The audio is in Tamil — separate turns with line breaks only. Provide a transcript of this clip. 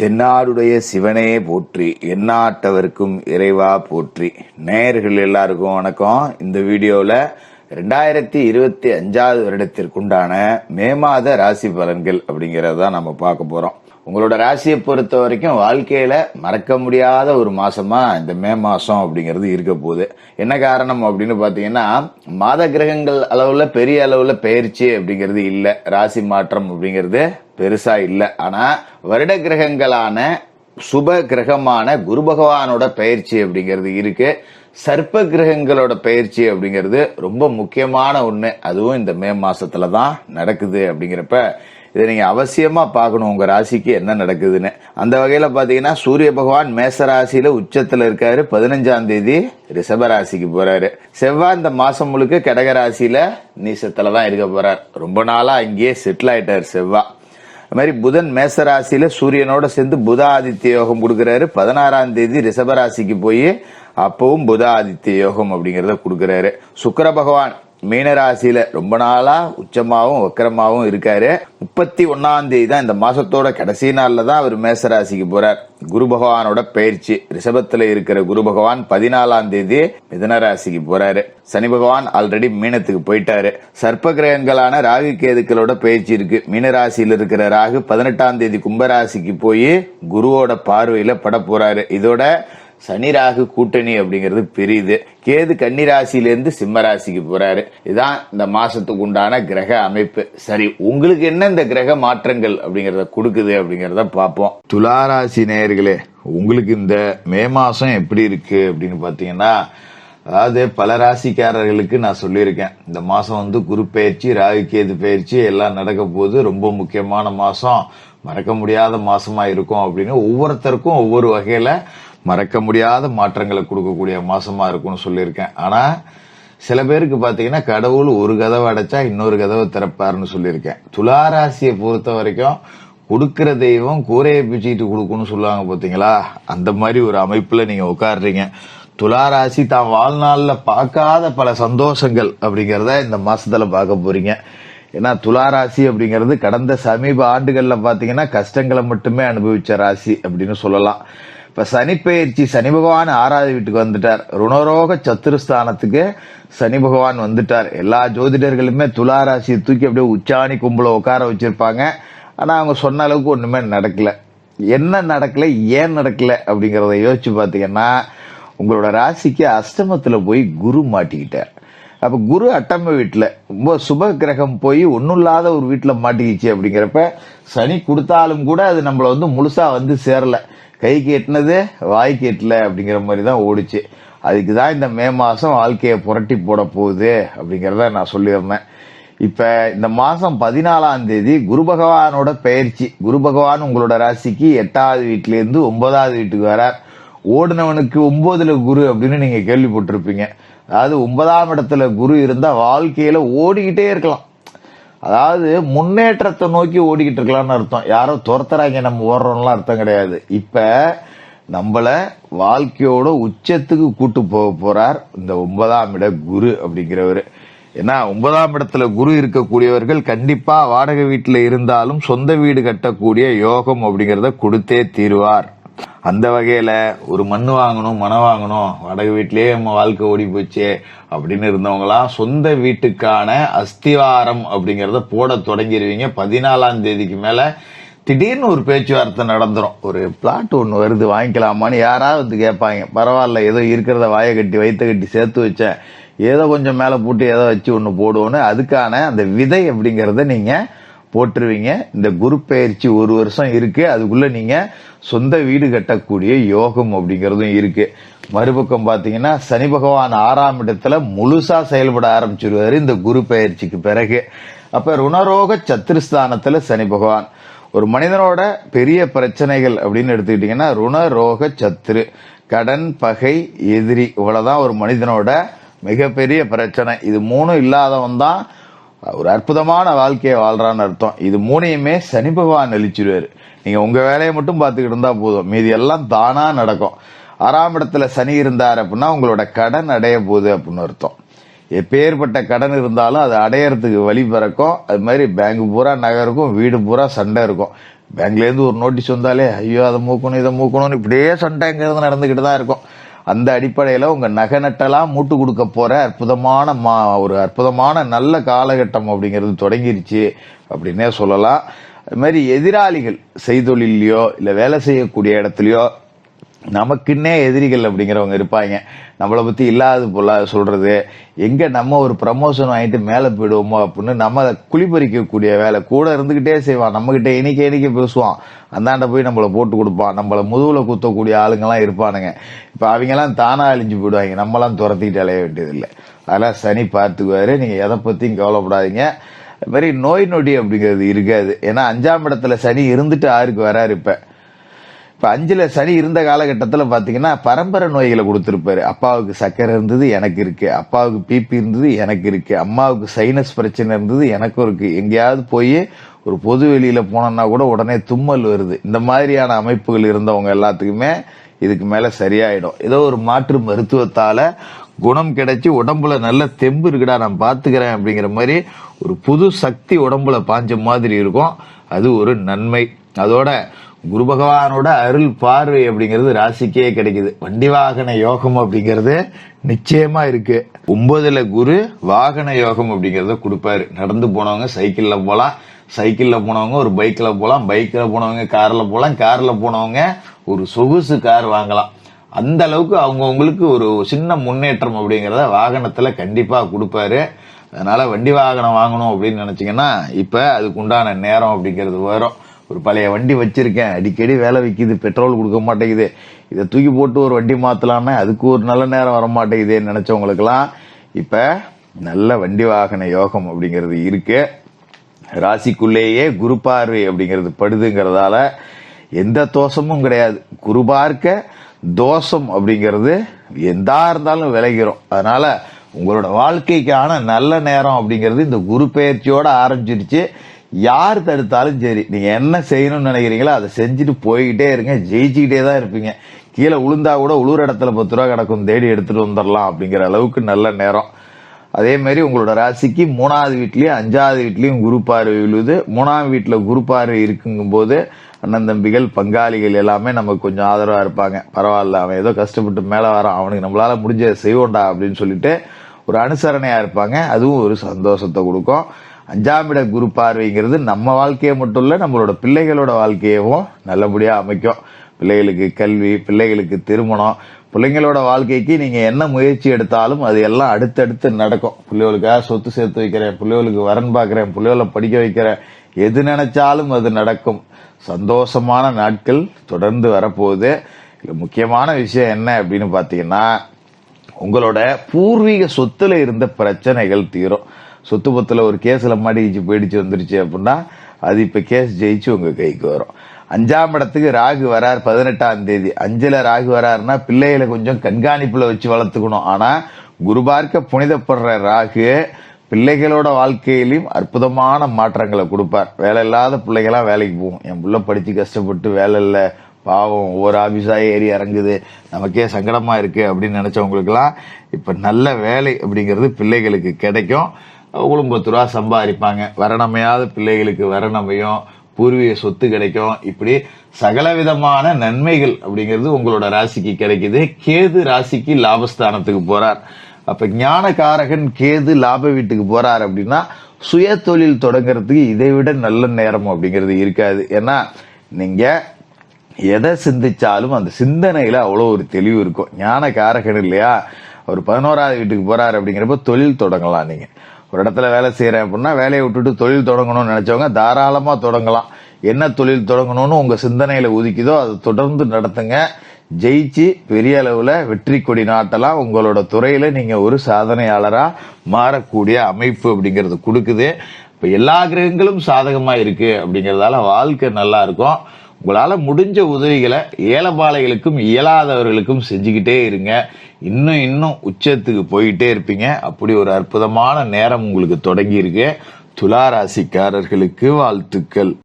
தென்னாருடைய சிவனே போற்றி எண்ணாட்டவருக்கும் இறைவா போற்றி. நேயர்கள் எல்லாருக்கும் வணக்கம். இந்த வீடியோவில் ரெண்டாயிரத்தி இருபத்தி அஞ்சாவது வருடத்திற்குண்டான மே மாத ராசி பலன்கள் அப்படிங்கிறத தான் நம்ம பார்க்க போகிறோம் உங்களோட ராசியை பொறுத்த வரைக்கும் வாழ்க்கையில மறக்க முடியாத ஒரு மாசமா இந்த மே மாசம் அப்படிங்கிறது இருக்க போகுது. என்ன காரணம் அப்படின்னு பாத்தீங்கன்னா மாத கிரகங்கள் அளவுல பெரிய அளவுல பயிற்சி அப்படிங்கிறது இல்லை. ராசி மாற்றம் அப்படிங்கிறது பெருசா இல்லை. ஆனா வருட கிரகங்களான சுப கிரகமான குரு பகவானோட பயிற்சி அப்படிங்கிறது இருக்கு. சர்ப்ப கிரகங்களோட பயிற்சி அப்படிங்கிறது ரொம்ப முக்கியமான ஒண்ணு. அதுவும் இந்த மே மாசத்துல தான் நடக்குது அப்படிங்கிறப்ப இதை நீங்கள் அவசியமாக பார்க்கணும் உங்கள் ராசிக்கு என்ன நடக்குதுன்னு. அந்த வகையில் பார்த்தீங்கன்னா சூரிய பகவான் மேச ராசியில் உச்சத்தில் இருக்காரு. பதினஞ்சாம் தேதி ரிஷப ராசிக்கு போகிறாரு செவ்வாய் இந்த மாதம் முழுக்க கடகராசியில் நீசத்தில் தான் இருக்க போகிறார் ரொம்ப நாளாக அங்கேயே செட்டில் ஆகிட்டார் செவ்வாய். அது மாதிரி புதன் மேச ராசியில் சூரியனோட சேர்ந்து புத ஆதித்ய யோகம் கொடுக்குறாரு. பதினாறாம் தேதி ரிஷபராசிக்கு போய் அப்பவும் புத ஆதித்ய யோகம் அப்படிங்கிறத கொடுக்குறாரு. சுக்கர பகவான் மீனராசியில ரொம்ப நாளா உச்சமாவும் வக்கரமாகவும் இருக்காரு. முப்பத்தி ஒன்னாம் தேதி தான் இந்த மாசத்தோட கடைசி நாள்ல தான் அவர் மேசராசிக்கு போறார். குரு பகவானோட பயிற்சி. ரிஷபத்துல இருக்கிற குரு பகவான் பதினாலாம் தேதி மிதனராசிக்கு போறாரு. சனி பகவான் ஆல்ரெடி மீனத்துக்கு போயிட்டாரு. சர்ப்ப கிரகங்களான ராகு கேதுக்களோட பயிற்சி இருக்கு. மீனராசியில் இருக்கிற ராகு பதினெட்டாம் தேதி கும்பராசிக்கு போய் குருவோட பார்வையில பட போறாரு. இதோட சனி ராகு கூட்டணி அப்படிங்கிறது பெரியது. கேது கன்னிராசியிலேருந்து சிம்ம ராசிக்கு போறாரு. இதான் இந்த மாசத்துக்கு உண்டான கிரக அமைப்பு. சரி உங்களுக்கு என்ன இந்த கிரக மாற்றங்கள் அப்படிங்கறத கொடுக்குது அப்படிங்கறத பார்ப்போம். துலா ராசி நேயர்களே உங்களுக்கு இந்த மே மாசம் எப்படி இருக்கு அப்படின்னு பாத்தீங்கன்னா அதாவது பல ராசிக்காரர்களுக்கு நான் சொல்லியிருக்கேன். இந்த மாசம் வந்து குரு பயிற்சி ராகு கேது பயிற்சி எல்லாம் நடக்க போது ரொம்ப முக்கியமான மாசம். மறக்க முடியாத மாசமா இருக்கும் அப்படின்னு ஒவ்வொருத்தருக்கும் ஒவ்வொரு வகையில மறக்க முடியாத மாற்றங்களை கொடுக்கக்கூடிய மாசமா இருக்கும்னு சொல்லியிருக்கேன். ஆனா சில பேருக்கு பாத்தீங்கன்னா கடவுள் ஒரு கதவை அடைச்சா இன்னொரு கதவை திறப்பாருன்னு சொல்லியிருக்கேன். துலா ராசியை பொறுத்த வரைக்கும் கொடுக்கிற தெய்வம் கூரையை பிச்சுக்கிட்டு கொடுக்கும்னு சொல்லுவாங்க பாத்தீங்களா? அந்த மாதிரி ஒரு அமைப்புல நீங்க உட்காடுறீங்க துலா ராசி தான் வாழ்நாளில் பார்க்காத பல சந்தோஷங்கள் அப்படிங்கிறத இந்த மாசத்துல பார்க்க போறீங்க. ஏன்னா துலா ராசி அப்படிங்கிறது கடந்த சமீப ஆண்டுகள்ல பாத்தீங்கன்னா கஷ்டங்களை மட்டுமே அனுபவிச்ச ராசி அப்படின்னு சொல்லலாம். இப்ப சனி பயிற்சி சனி பகவான் ஆறாவது வீட்டுக்கு வந்துட்டார். ருணரோக சத்துருஸ்தானத்துக்கு சனி பகவான் வந்துட்டார். எல்லா ஜோதிடர்களுமே துலா ராசியை தூக்கி அப்படியே உச்சாணி கும்பல உட்கார வச்சிருப்பாங்க. ஆனா அவங்க சொன்ன அளவுக்கு ஒண்ணுமே நடக்கல. என்ன நடக்கல ஏன் நடக்கல அப்படிங்கறத யோசிச்சு பாத்தீங்கன்னா உங்களோட ராசிக்கு அஷ்டமத்துல போய் குரு மாட்டிக்கிட்டார். அப்ப குரு அட்டம வீட்டில் ரொம்ப சுப கிரகம் போய் ஒன்றும் இல்லாத ஒரு வீட்டில் மாட்டிக்கிச்சு அப்படிங்கிறப்ப சனி கொடுத்தாலும் கூட அது நம்மள வந்து முழுசா வந்து சேரல. கை கேட்டினது வாய் கேட்டல அப்படிங்கிற மாதிரி தான் ஓடிச்சு. அதுக்கு தான் இந்த மே மாதம் வாழ்க்கையை புரட்டி போட போகுது அப்படிங்கிறத நான் சொல்லியிருந்தேன். இப்போ இந்த மாதம் பதினாலாம் தேதி குரு பகவானோட பயிற்சி குரு பகவான் உங்களோட ராசிக்கு எட்டாவது வீட்டிலேருந்து ஒன்பதாவது வீட்டுக்கு வரார். ஓடுனவனுக்கு ஒன்பதுல குரு அப்படின்னு நீங்க கேள்விப்பட்டிருப்பீங்க. அதாவது ஒன்பதாம் இடத்துல குரு இருந்தா வாழ்க்கையில ஓடிக்கிட்டே இருக்கலாம். அதாவது முன்னேற்றத்தை நோக்கி ஓடிக்கிட்டு இருக்கலாம்னு அர்த்தம். யாரோ துரத்துறாங்க நம்ம ஓடுறோம்லாம் அர்த்தம் கிடையாது. இப்ப நம்மள வாழ்க்கையோட உச்சத்துக்கு கூட்டு போக போறார் இந்த ஒன்பதாம் இட குரு அப்படிங்கிறவரு. ஏன்னா ஒன்பதாம் இடத்துல குரு இருக்கக்கூடியவர்கள் கண்டிப்பா வாடகை வீட்டில் இருந்தாலும் சொந்த வீடு கட்டக்கூடிய யோகம் அப்படிங்கிறத கொடுத்தே தீருவார். அந்த வகையில ஒரு மண் வாங்கணும் மனம் வாங்கணும் வடகு வீட்டிலேயே நம்ம வாழ்க்கை ஓடி போச்சு அப்படின்னு இருந்தவங்களாம் சொந்த வீட்டுக்கான அஸ்திவாரம் அப்படிங்கிறத போட தொடங்கிடுவீங்க பதினாலாம் தேதிக்கு மேல திடீர்னு ஒரு பேச்சுவார்த்தை நடந்துடும் ஒரு பிளாட் ஒன்று வருது வாங்கிக்கலாமான்னு யாராவது வந்து கேட்பாங்க. பரவாயில்ல ஏதோ இருக்கிறத வாயை கட்டி வயிற்ற கட்டி சேர்த்து வச்சேன் ஏதோ கொஞ்சம் மேலே போட்டு ஏதோ வச்சு ஒன்று போடுவோன்னு அதுக்கான அந்த விதை அப்படிங்கிறத நீங்கள் போட்டுருவீங்க இந்த குரு பயிற்சி ஒரு வருஷம் இருக்கு. அதுக்குள்ள நீங்க சொந்த வீடு கட்டக்கூடிய யோகம் அப்படிங்கறதும் இருக்கு. மறுபக்கம் பாத்தீங்கன்னா சனி பகவான் ஆறாம் இடத்துல முழுசா செயல்பட ஆரம்பிச்சிருவாரு இந்த குரு பயிற்சிக்கு பிறகு. அப்ப ருணரோக சத்துருஸ்தானத்துல சனி பகவான். ஒரு மனிதனோட பெரிய பிரச்சனைகள் அப்படின்னு எடுத்துக்கிட்டீங்கன்னா ருணரோக சத்துரு கடன் பகை எதிரி இவ்வளவுதான் ஒரு மனிதனோட மிகப்பெரிய பிரச்சனை. இது மூணும் இல்லாதவன் தான் ஒரு அற்புதமான வாழ்க்கையை வாழ்றான்னு அர்த்தம். இது மூணையுமே சனி பகவான் அழிச்சிருவாரு. நீங்கள் உங்கள் வேலையை மட்டும் பார்த்துக்கிட்டு இருந்தால் போதும். மீதி எல்லாம் தானாக நடக்கும். ஆறாம் இடத்துல சனி இருந்தார் அப்படின்னா உங்களோட கடன் அடைய போகுது அப்படின்னு அர்த்தம். எப்பேற்பட்ட கடன் இருந்தாலும் அது அடையறதுக்கு வழி பிறக்கும். அது மாதிரி பேங்க் பூரா நகை இருக்கும் வீடு பூரா சண்டை இருக்கும். பேங்க்லேருந்து ஒரு நோட்டீஸ் வந்தாலே ஐயோ அதை மூக்கணும் இதை மூக்கணும்னு இப்படியே சண்டைங்கிறது நடந்துக்கிட்டு தான் இருக்கும். அந்த அடிப்படையில் உங்கள் நகை நட்டெல்லாம் மூட்டு கொடுக்க போகிற அற்புதமான மா ஒரு அற்புதமான நல்ல காலகட்டம் அப்படிங்கிறது தொடங்கிருச்சு அப்படின்னே சொல்லலாம். அது மாதிரி எதிராளிகள் செய்தொழிலையோ இல்லை வேலை செய்யக்கூடிய இடத்துலையோ நமக்குன்னே எதிரிகள் அப்படிங்கிறவங்க இருப்பாங்க. நம்மளை பற்றி இல்லாத போல சொல்கிறது எங்கே நம்ம ஒரு ப்ரமோஷன் வாங்கிட்டு மேலே போயிடுவோமோ அப்படின்னு நம்ம குளிப்பறிக்கக்கூடிய வேலை கூட இருந்துக்கிட்டே செய்வான். நம்மக்கிட்ட இனிக்க இனிக்க பேசுவான். அந்தாண்ட போய் நம்மளை போட்டு கொடுப்பான். நம்மளை முதுகில் குத்தக்கூடிய ஆளுங்கெல்லாம் இருப்பானுங்க. இப்போ அவங்கெல்லாம் தானாக அழிஞ்சு போயிடுவாங்க. நம்மளாம் துரத்திக்கிட்டு அலைய வேண்டியதில்லை. அதெல்லாம் சனி பார்த்துக்குவார். நீங்கள் எதை பற்றியும் கவலைப்படாதீங்க. மாதிரி நோய் நொடி அப்படிங்கிறது இருக்காது. ஏன்னா அஞ்சாம் இடத்துல சனி இருந்துட்டு ஆறுக்கு வராரு இப்போ. இப்போ அஞ்சில் சனி இருந்த காலகட்டத்தில் பார்த்தீங்கன்னா பரம்பரை நோய்களை கொடுத்துருப்பாரு. அப்பாவுக்கு சக்கரை இருந்தது எனக்கு இருக்கு. அப்பாவுக்கு பிபி இருந்தது எனக்கு இருக்கு. அம்மாவுக்கு சைனஸ் பிரச்சனை இருந்தது எனக்கும் இருக்கு. எங்கேயாவது போய் ஒரு பொது வெளியில போனோம்னா கூட உடனே தும்மல் வருது. இந்த மாதிரியான அமைப்புகள் இருந்தவங்க எல்லாத்துக்குமே இதுக்கு மேல சரியாயிடும். ஏதோ ஒரு மாற்று மருத்துவத்தால குணம் கிடைச்சி உடம்புல நல்ல தெம்பு இருக்குடா நான் பாத்துக்கிறேன் அப்படிங்கிற மாதிரி ஒரு புது சக்தி உடம்புல பாஞ்ச மாதிரி இருக்கும். அது ஒரு நன்மை. அதோட குரு பகவானோட அருள் பார்வை அப்படிங்கிறது ராசிக்கே கிடைக்குது. வண்டி வாகன யோகம் அப்படிங்கிறது நிச்சயமா இருக்கு. ஒன்பதுல குரு வாகன யோகம் அப்படிங்கிறத கொடுப்பாரு. நடந்து போனவங்க சைக்கிள்ல போலாம். சைக்கிள்ல போனவங்க ஒரு பைக்ல போலாம். பைக்ல போனவங்க கார்ல போலாம். கார்ல போனவங்க ஒரு சொகுசு கார் வாங்கலாம். அந்த அளவுக்கு அவங்கவுங்களுக்கு ஒரு சின்ன முன்னேற்றம் அப்படிங்கிறத வாகனத்துல கண்டிப்பா கொடுப்பாரு. அதனால வண்டி வாகனம் வாங்கணும் அப்படின்னு நினச்சிங்கன்னா இப்போ அதுக்கு உண்டான நேரம் அப்படிங்கிறது வரும். ஒரு பழைய வண்டி வச்சிருக்கேன். அடிக்கடி வேலை விற்கிது பெட்ரோல் கொடுக்க மாட்டேங்குது. இதை தூக்கி போட்டு ஒரு வண்டி மாத்தலாம்னா அதுக்கு ஒரு நல்ல நேரம் வர மாட்டேங்குதுன்னு நினைச்சவங்களுக்கெல்லாம் இப்போ நல்ல வண்டி வாகன யோகம் அப்படிங்கிறது இருக்கு. ராசிக்குள்ளேயே குரு பார்வை அப்படிங்கிறது படுதுங்கிறதால எந்த தோஷமும் கிடையாது. குரு பார்க்க தோஷம் அப்படிங்கிறது எந்தா இருந்தாலும் விளைகிறோம் அதனால உங்களோட வாழ்க்கைக்கான நல்ல நேரம் அப்படிங்கிறது இந்த குரு பெயர்ச்சியோட ஆரம்பிச்சிருச்சு. யார் தடுத்தாலும் சரி நீங்கள் என்ன செய்யணும்னு நினைக்கிறீங்களோ அதை செஞ்சுட்டு போய்கிட்டே இருங்க ஜெயிச்சுக்கிட்டே தான் இருப்பீங்க. கீழே உளுந்தா கூட உளுர் இடத்துல பத்து ரூபா கிடக்கும் தேடி எடுத்துகிட்டு வந்துடலாம் அப்படிங்கிற அளவுக்கு நல்ல நேரம். அதே மாதிரி உங்களோட ராசிக்கு மூணாவது வீட்லேயும் அஞ்சாவது வீட்லேயும் குரு பார்வை விழுது. மூணாவது வீட்டில் குரு பார்வை இருக்குங்கும் போது அண்ணன் தம்பிகள் பங்காளிகள் எல்லாமே நமக்கு கொஞ்சம் ஆதரவாக இருப்பாங்க. பரவாயில்ல அவன் ஏதோ கஷ்டப்பட்டு மேலே வரான் அவனுக்கு நம்மளால் முடிஞ்ச செய்வோண்டா அப்படின்னு சொல்லிட்டு ஒரு அனுசரணையாக இருப்பாங்க. அதுவும் ஒரு சந்தோஷத்தை கொடுக்கும். அஞ்சாம் இட குரு பார்வைங்கிறது நம்ம வாழ்க்கையை மட்டும் இல்லை நம்மளோட பிள்ளைகளோட வாழ்க்கையவும் நல்லபடியாக அமைக்கும். பிள்ளைகளுக்கு கல்வி பிள்ளைகளுக்கு திருமணம் பிள்ளைங்களோட வாழ்க்கைக்கு நீங்கள் என்ன முயற்சி எடுத்தாலும் அது எல்லாம் அடுத்தடுத்து நடக்கும். பிள்ளைகளுக்காக சொத்து சேர்த்து வைக்கிறேன் பிள்ளைகளுக்கு வரன் பார்க்குறேன் பிள்ளைகளை படிக்க வைக்கிறேன். எது நினைச்சாலும் அது நடக்கும். சந்தோஷமான நாட்கள் தொடர்ந்து வரப்போகுது. இதில் முக்கியமான விஷயம் என்ன அப்படின்னு பார்த்தீங்கன்னா உங்களோட பூர்வீக சொத்துல இருந்த பிரச்சனைகள் தீரும். சொத்து பத்தில் ஒரு கேஸில் மாட்டிக்கிச்சு போயிடுச்சு வந்துருச்சு அப்படின்னா அது இப்போ கேஸ் ஜெயிச்சு உங்கள் கைக்கு வரும். அஞ்சாம் இடத்துக்கு ராகு வரார் பதினெட்டாம் தேதி. அஞ்சில் ராகு வராருன்னா பிள்ளைகளை கொஞ்சம் கண்காணிப்பில் வச்சு வளர்த்துக்கணும். ஆனால் குருபார்க்க புனிதப்படுற ராகு பிள்ளைகளோட வாழ்க்கையிலையும் அற்புதமான மாற்றங்களை கொடுப்பார். வேலை இல்லாத பிள்ளைகளாம் வேலைக்கு போகும். என் பிள்ளை படித்து கஷ்டப்பட்டு வேலை இல்லை. பாவம் ஒவ்வொரு ஆஃபீஸாக ஏறி இறங்குது. நமக்கே சங்கடமாக இருக்குது அப்படின்னு நினச்சவங்களுக்கெல்லாம் இப்போ நல்ல வேலை அப்படிங்கிறது பிள்ளைகளுக்கு கிடைக்கும். அவங்களும் பத்து ரூபா சம்பாதிப்பாங்க. வரணமையாத பிள்ளைகளுக்கு வரணமையும் பூர்வீக சொத்து கிடைக்கும். இப்படி சகல விதமான நன்மைகள் அப்படிங்கிறது உங்களோட ராசிக்கு கிடைக்குது. கேது ராசிக்கு லாபஸ்தானத்துக்கு போறார். அப்ப ஞானகாரகன் கேது லாப வீட்டுக்கு போறார் அப்படின்னா சுய தொழில் தொடங்குறதுக்கு இதை விட நல்ல நேரம் அப்படிங்கிறது இருக்காது. ஏன்னா நீங்க எதை சிந்திச்சாலும் அந்த சிந்தனையில அவ்வளோ ஒரு தெளிவு இருக்கும். ஞானகாரகன் இல்லையா? அவர் பதினோராவது வீட்டுக்கு போறாரு அப்படிங்கிறப்ப தொழில் தொடங்கலாம் நீங்க. ஒரு இடத்துல வேலை செய்யறேன் அப்படின்னா வேலையை விட்டுட்டு தொழில் தொடங்கணும்னு நினைச்சவங்க தாராளமா தொடங்கலாம். என்ன தொழில் தொடங்கணும்னு உங்க சிந்தனையில உதிக்குதோ அதை தொடர்ந்து நடத்துங்க. ஜெயிச்சு பெரிய அளவுல வெற்றி கொடி நாட்டலாம். உங்களோட துறையில நீங்க ஒரு சாதனையாளரா மாறக்கூடிய அமைப்பு அப்படிங்கிறது கொடுக்குது. இப்ப எல்லா கிரகங்களும் சாதகமா இருக்கு அப்படிங்கறதால வாழ்க்கை நல்லா இருக்கும். உங்களால முடிஞ்ச உதவிகளை ஏலபாளைகளுக்கும் இயலாதவர்களுக்கும் செஞ்சுக்கிட்டே இருங்க. இன்னும் இன்னும் உச்சத்துக்கு போயிட்டே இருப்பீங்க. அப்படி ஒரு அற்புதமான நேரம் உங்களுக்கு தொடங்கியிருக்கு. துளாராசிக்காரர்களுக்கு துலா ராசிக்காரர்களுக்கு வாழ்த்துக்கள்.